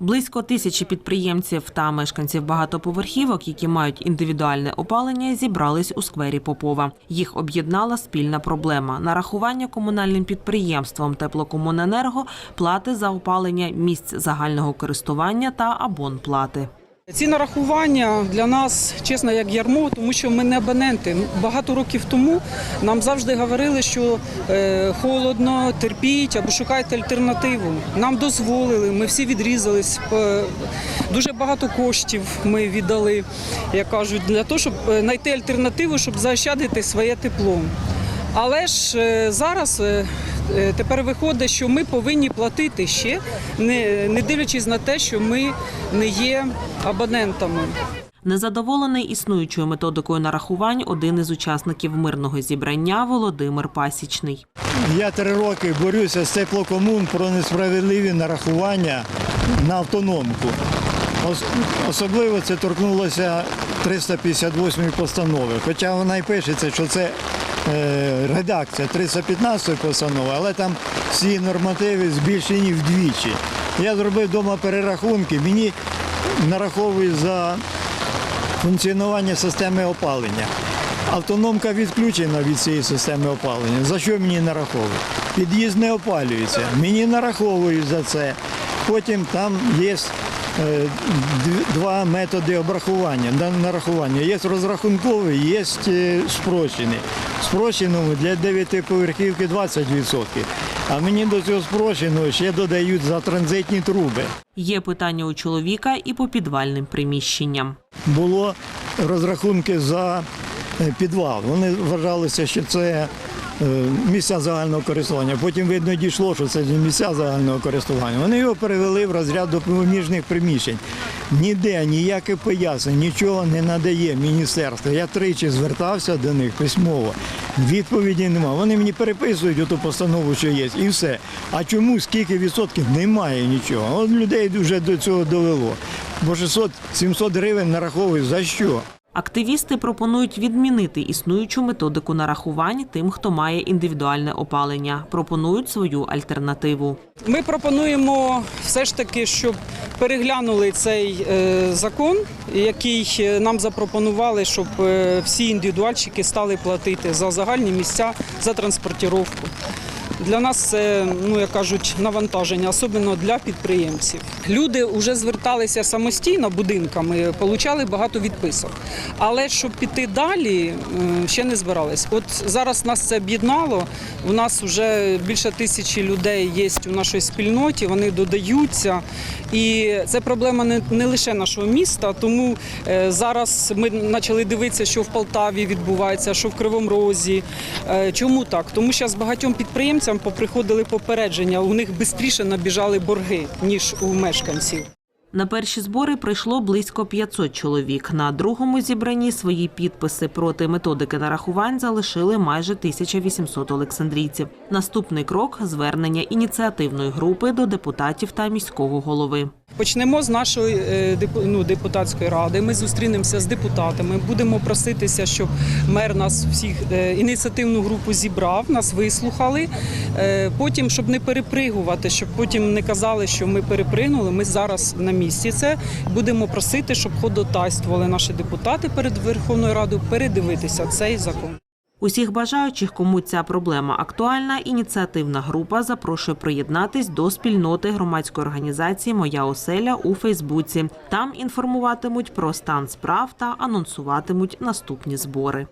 Близько тисячі підприємців та мешканців багатоповерхівок, які мають індивідуальне опалення, зібрались у сквері Попова. Їх об'єднала спільна проблема нарахування комунальним підприємствам теплокомуненерго плати за опалення місць загального користування та абонплати. Ці нарахування для нас, чесно, як ярмо, тому що ми не абоненти. Багато років тому нам завжди говорили, що е, холодно, терпіть або шукайте альтернативу. Нам дозволили, ми всі відрізались. Дуже багато коштів ми віддали, як кажуть, для того, щоб е, знайти альтернативу, щоб заощадити своє тепло. Але ж е, зараз тепер виходить, що ми повинні платити ще, не, не дивлячись на те, що ми не є абонентами. Незадоволений існуючою методикою нарахувань один із учасників мирного зібрання Володимир Пасічний. Я три роки борюся з теплокомун про несправедливі нарахування на автономку. Особливо це торкнулося 358 постанови. Хоча вона і пишеться, що це е, редакція 315 постанови, але там всі нормативи збільшені вдвічі. Я зробив вдома перерахунки, мені нараховують за функціонування системи опалення. Автономка відключена від цієї системи опалення. За що мені нараховують? Під'їзд не опалюється. Мені нараховують за це. Потім там є е, два методи обрахування, нарахування. Є розрахунковий, є е, спрощений. Спрощеному для 9-поверхівки 20%. А мені до цього спрощеного ще додають за транзитні труби. Є питання у чоловіка і по підвальним приміщенням. було розрахунки за е, підвал. Вони вважалися, що це е, місця загального користування. Потім видно дійшло, що це місця загального користування. Вони його перевели в розряд допоміжних приміщень. Ніде ніяких пояснень, нічого не надає міністерство. Я тричі звертався до них письмово. Відповіді немає. Вони мені переписують оту постанову, що є, і все. А чому скільки відсотків немає нічого? От людей вже до цього довело. Бо 600-700 гривень нараховують за що? Активісти пропонують відмінити існуючу методику нарахувань тим, хто має індивідуальне опалення. Пропонують свою альтернативу. Ми пропонуємо все ж таки, щоб переглянули цей е, закон, який е, нам запропонували, щоб е, всі індивідуальщики стали платити за загальні місця за транспортировку. Для нас це, ну як кажуть, навантаження, особливо для підприємців. Люди вже зверталися самостійно будинками, отримали багато відписок. Але щоб піти далі, е, ще не збирались. От зараз нас це об'єднало. У нас вже більше тисячі людей є у нашій спільноті, вони додаються. І це проблема не, не лише нашого міста. Тому е, зараз ми почали дивитися, що в Полтаві відбувається, що в Кривому Розі. Е, чому так? Тому що з багатьом підприємцям поприходили попередження, у них швидше набіжали борги, ніж у мешканців. На перші збори прийшло близько 500 чоловік. На другому зібранні свої підписи проти методики нарахувань залишили майже 1800 олександрійців. Наступний крок звернення ініціативної групи до депутатів та міського голови. Почнемо з нашої е, ну, депутатської ради. Ми зустрінемося з депутатами. Будемо проситися, щоб мер нас всіх е, ініціативну групу зібрав, нас вислухали. Е, Потім, щоб не перепригувати, щоб потім не казали, що ми перепригнули. Ми зараз на місці. Це будемо просити, щоб ходотайствували наші депутати перед Верховною Радою передивитися цей закон. Усіх бажаючих, кому ця проблема актуальна, ініціативна група запрошує приєднатись до спільноти громадської організації Моя оселя у Фейсбуці. Там інформуватимуть про стан справ та анонсуватимуть наступні збори.